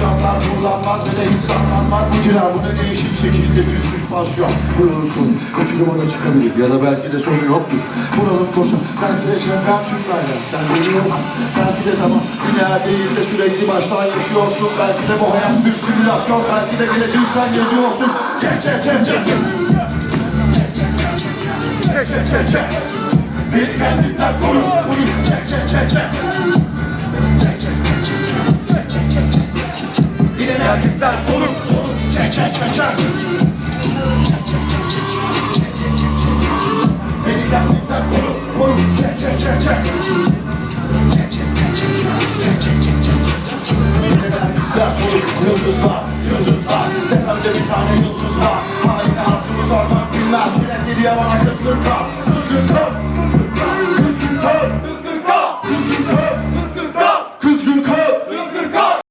camlar kullanmaz de insanlanmaz Bu tren bu ne değişik şekilde bir süspansiyon Buyursun uçuruma da çıkabilir. Ya da belki de sonu yoktur. Buralım boşa belki de çevrem tümlayla Sen biliyorsun. Belki de zaman lineer değil de sürekli baştan yaşıyorsun. Belki de bu hayat bir simülasyon. Belki de geleceği sen geziyorsun Çek çek çek çek Çek. Çek çek çek Beni kendinden koru koru. Çek çek çek çek Yine merkezler soluk Çek çek çek çek. Beni kendinden koru koru Çek çek çek çek. Soluk Yıldızlar yıldızlar. Tepemde bir tane yıldız var. Haline harfımız olmaz bilmez. Sürekli bir yavana Kızgın kal